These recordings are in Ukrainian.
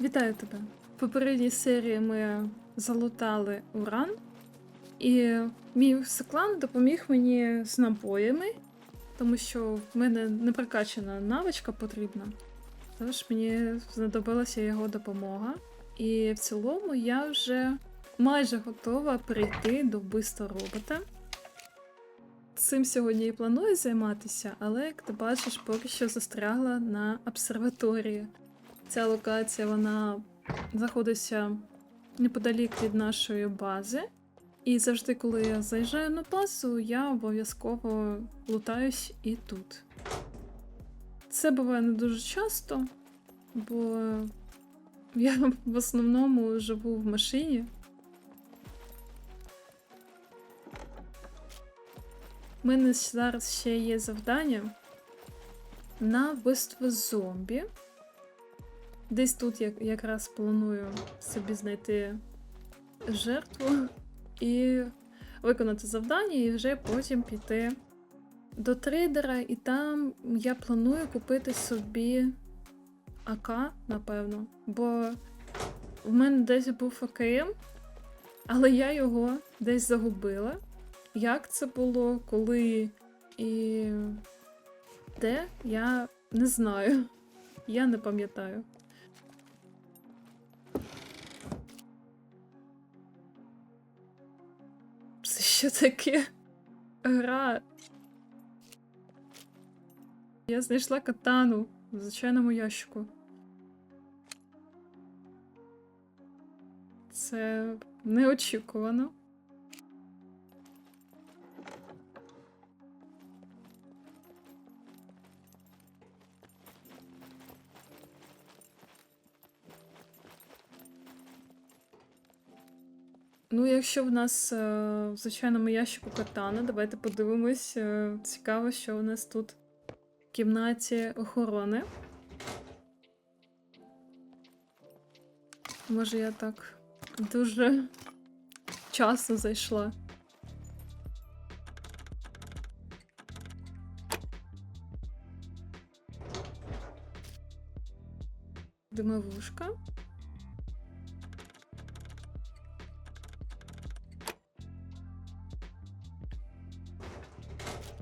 Вітаю тебе. В попередній серії ми залутали уран, і мій Секлан допоміг мені з набоями, тому що в мене не прокачана навичка потрібна. Тож мені знадобилася його допомога. І в цілому я вже майже готова перейти до вбивства робота. Цим сьогодні і планую займатися, але як ти бачиш, поки що застрягла на обсерваторії. Ця локація вона знаходиться неподалік від нашої бази. І завжди, коли я заїжджаю на базу, я обов'язково лутаюсь і тут. Це буває не дуже часто, бо я в основному живу в машині. У мене зараз ще є завдання на вбивство зомбі. Десь тут я якраз планую собі знайти жертву і виконати завдання, і вже потім піти до трейдера, і там я планую купити собі АК, напевно. Бо в мене десь був АКМ, але я його десь загубила. Як це було, коли і де, я не знаю. Я не пам'ятаю. Що таке? Гра. Я знайшла катану в звичайному ящику. Це неочікувано. Ну, якщо в нас е, в звичайному ящику катана, давайте подивимось. Е, цікаво, що у нас тут в кімнаті охорони. Може, я так дуже часно зайшла. Димовушка.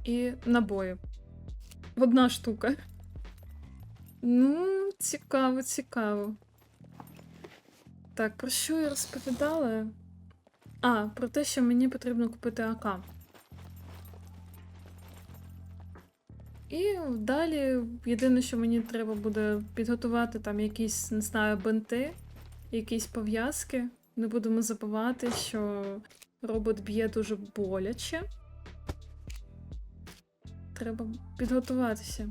І набої. Одна штука. Ну, цікаво, цікаво. Так, про що я розповідала? А, про те, що мені потрібно купити АК. І далі єдине, що мені треба буде підготувати там якісь, не знаю, бинти, якісь пов'язки. Не будемо забувати, що робот б'є дуже боляче. Треба підготуватися.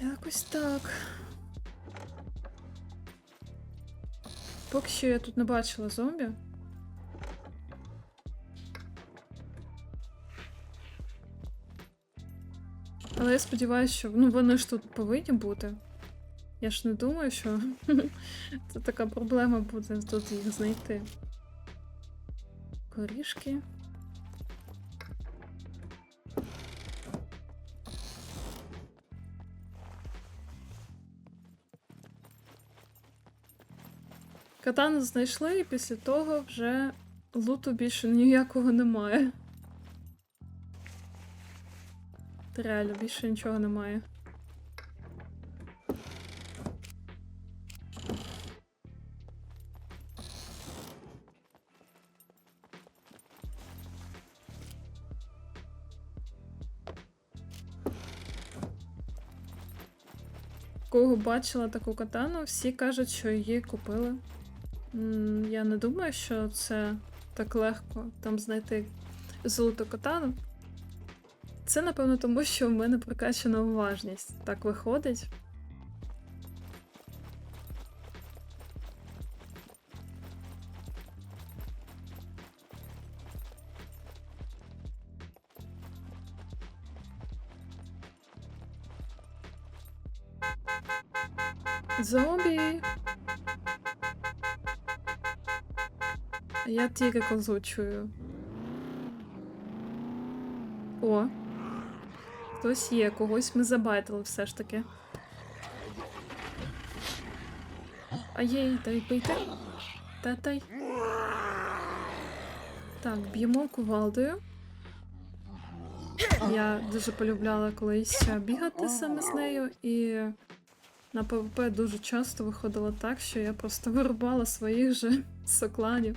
Якось так. Поки що я тут не бачила зомбі. Але я сподіваюся, що ну, вони ж тут повинні бути. Я ж не думаю, що це така проблема буде тут їх знайти. Корішки. Катану знайшли, і після того вже луту більше ніякого немає. Реально, більше нічого немає. Кого бачила таку катану, всі кажуть, що її купили. Я не думаю, що це так легко там знайти золоту катану. Це, напевно, тому що в мене прокачана уважність. Так виходить. Зомбі. Я тільки козу чую. О. Хтось є, когось ми забайтили все ж таки. А їй, дай бийте. Та тай. Так, б'ємо кувалдою. Я дуже полюбляла колись бігати саме з нею, і на ПВП дуже часто виходило так, що я просто вирубала своїх же сокланів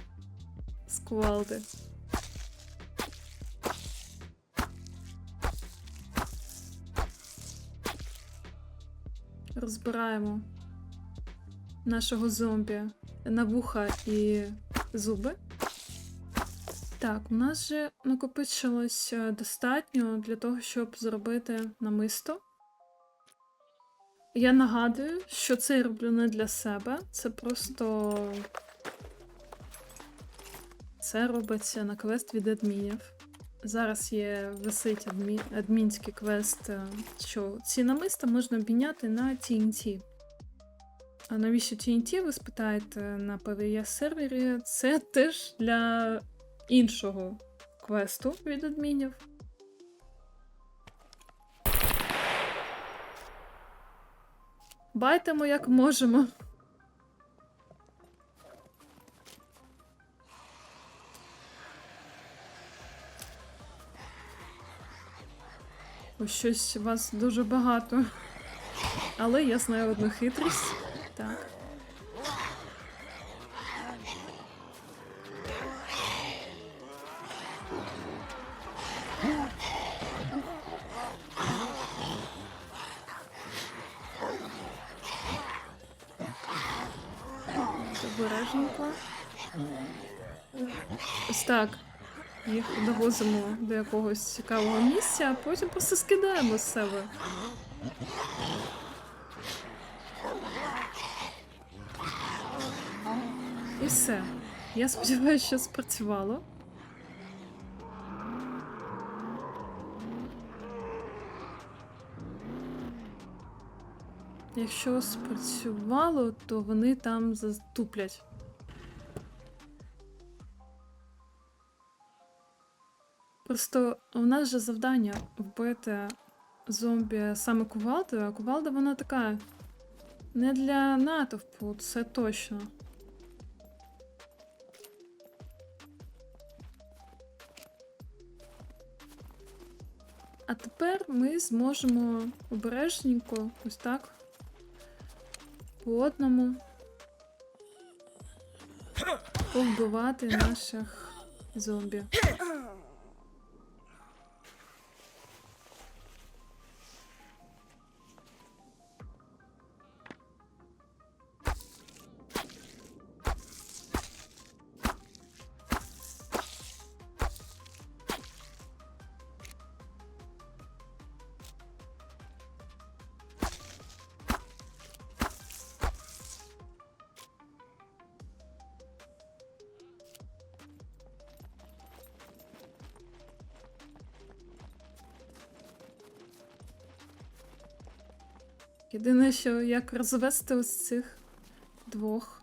з кувалди. Розбираємо нашого зомбі на вуха і зуби. Так, у нас вже накопичилось е, достатньо для того, щоб зробити намисто. Я нагадую, що це я роблю не для себе, це просто. Це робиться на квест від адмінів. Зараз є висить адмі... адмінський квест, е, що ці намиста можна обміняти на TNT. А навіщо TNT, ви спитаєте на PvE сервері? Це теж для іншого квесту від адмінів. Байтимо як можемо. Ось щось вас дуже багато. Але я знаю одну хитрість. Так. Обережненько. Ось так. Їх довозимо до якогось цікавого місця, а потім просто скидаємо з себе. І все. Я сподіваюся, що спрацювало. Якщо спрацювало, то вони там затуплять. Просто у нас же завдання вбити зомбі саме кувалдою, а кувалда вона така не для натовпу, це точно. А тепер ми зможемо обережненько, ось так, по одному повбивати наших зомбі. Єдине, що як розвести ось цих двох.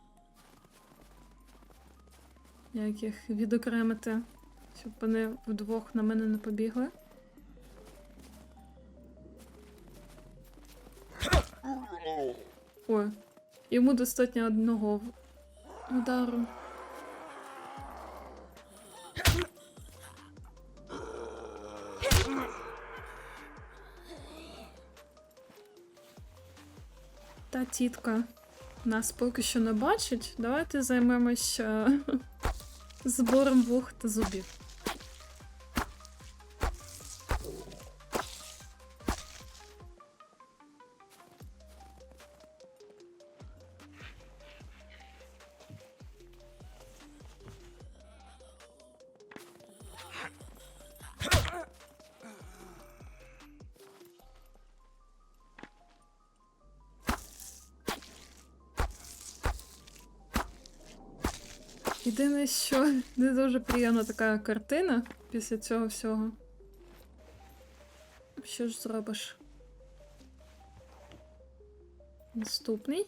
Як їх відокремити, щоб вони вдвох на мене не побігли. Ой, йому достатньо одного удару. Тітка нас поки що не бачить. Давайте займемось е, збором вух та зубів. Єдине, що не дуже приємна така картина після цього всього. Що ж зробиш? Наступний.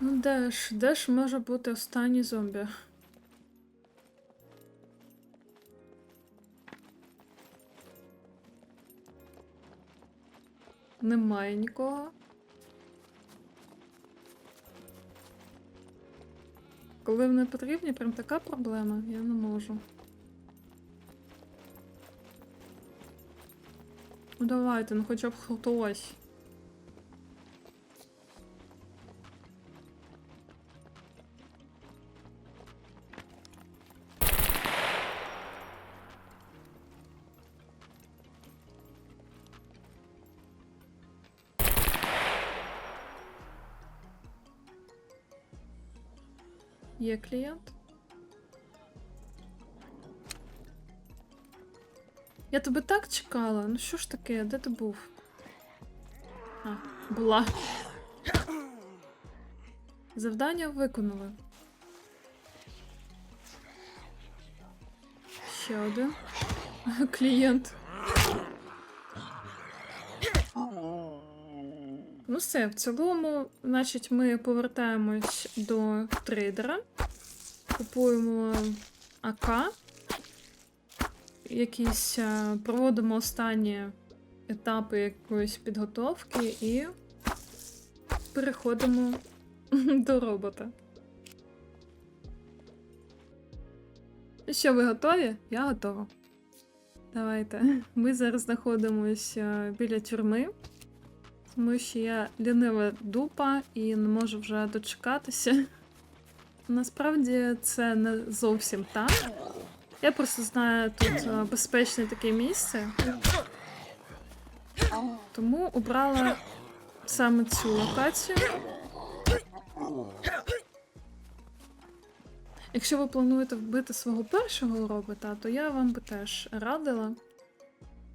Ну, де ж, де ж може бути останній зомбі? Немає нікого. Коли вони потрібні, прям така проблема, я не можу. Ну давайте, ну хоча б хтось. Є клієнт. Я тебе так чекала. Ну що ж таке, де ти був? А, була. Завдання виконали. Ще один. Клієнт. Ну все, в цілому, значить, ми повертаємось до трейдера, купуємо АК, якісь проводимо останні етапи якоїсь підготовки і переходимо до робота. Що, ви готові? Я готова. Давайте. Ми зараз знаходимося біля тюрми. Тому що я лінива дупа і не можу вже дочекатися. Насправді це не зовсім так. Я просто знаю тут е, безпечне таке місце. Тому обрала саме цю локацію. Якщо ви плануєте вбити свого першого робота, то я вам би теж радила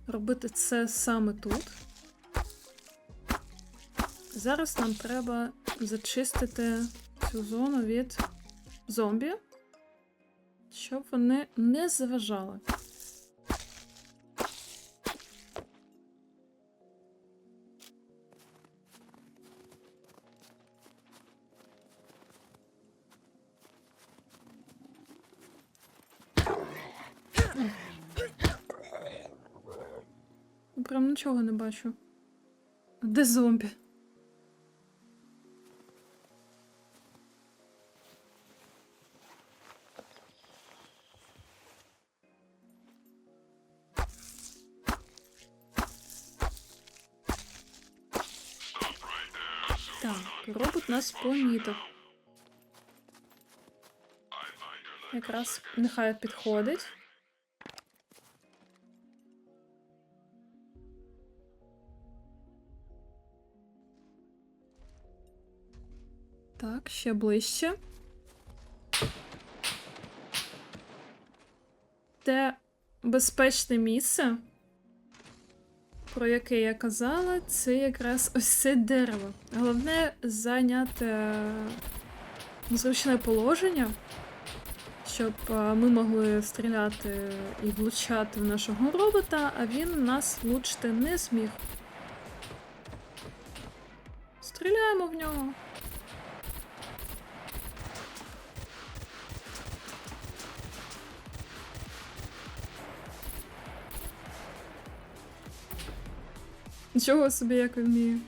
робити це саме тут. Зараз нам треба зачистити цю зону від зомбі, щоб вони не заважали. Прям нічого не бачу. Де зомбі? Так, робот нас помітив. Якраз нехай підходить. Так, ще ближче. Те безпечне місце, про яке я казала, це якраз ось це дерево. Головне зайняти е, зручне положення, щоб е, ми могли стріляти і влучати в нашого робота, а він нас влучити не зміг. Стріляємо в нього. Нічого собі як вмію.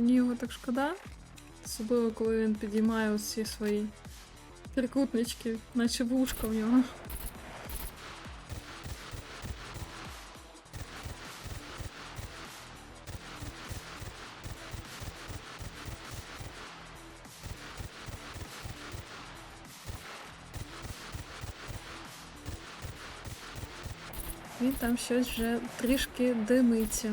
Мені його так шкода. Особливо, коли він підіймає усі свої трикутнички, наче вушка в нього. Він там щось вже трішки димиться.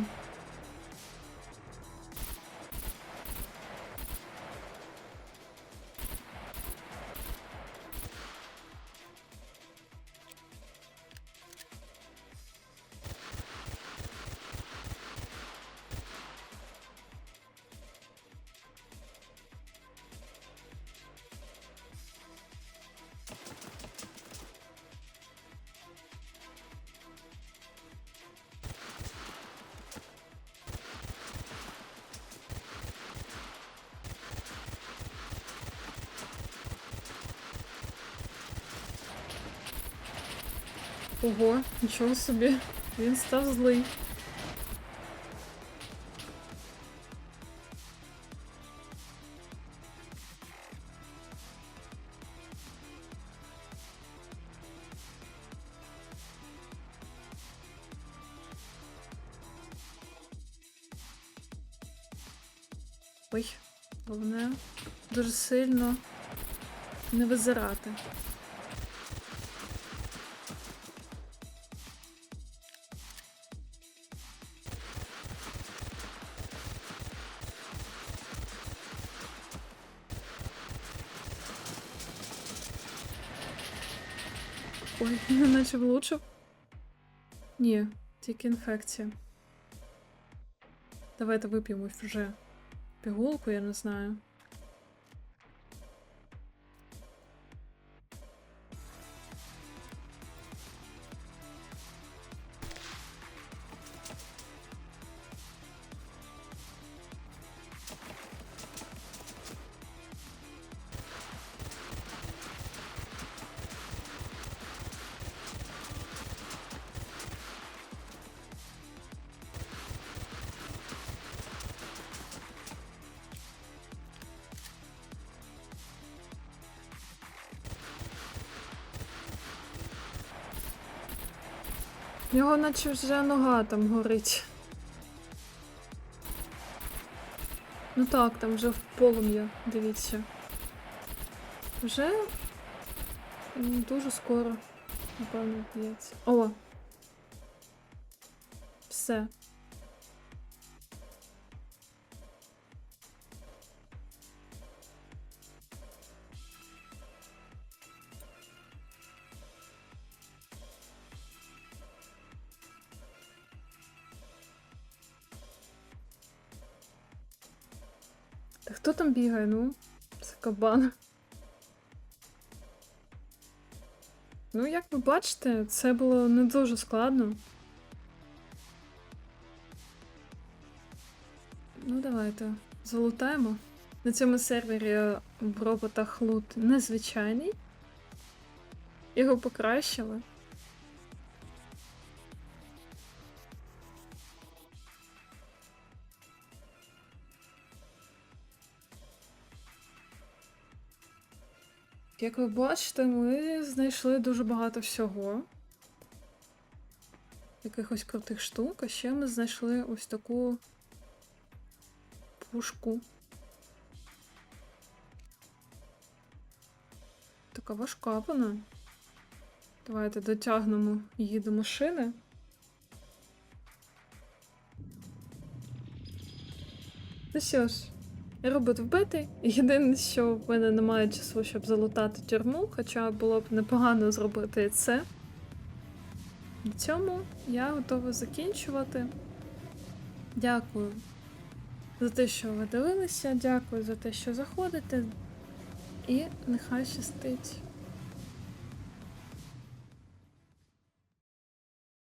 Ого, нічого собі. Він став злий. Ой, головне дуже сильно не визирати. Ой, наче влучив. Ні, тільки інфекція. Давайте вип'ємо вже пігулку, я не знаю. В нього наче вже нога там горить. Ну так, там вже в полум'я, дивіться. Вже дуже скоро, напевно, б'ється. О! Все. Там бігає, ну? Це кабан. Ну, як ви бачите, це було не дуже складно. Ну, давайте залутаємо. На цьому сервері в роботах лут незвичайний. Його покращили. Як ви бачите, ми знайшли дуже багато всього. Якихось крутих штук, а ще ми знайшли ось таку пушку. Така важка вона. Давайте дотягнемо її до машини. Ну що ж, робот вбитий. Єдине, що в мене немає часу, щоб залутати тюрму, хоча було б непогано зробити це. На цьому я готова закінчувати. Дякую за те, що ви дивилися, дякую за те, що заходите. І нехай щастить.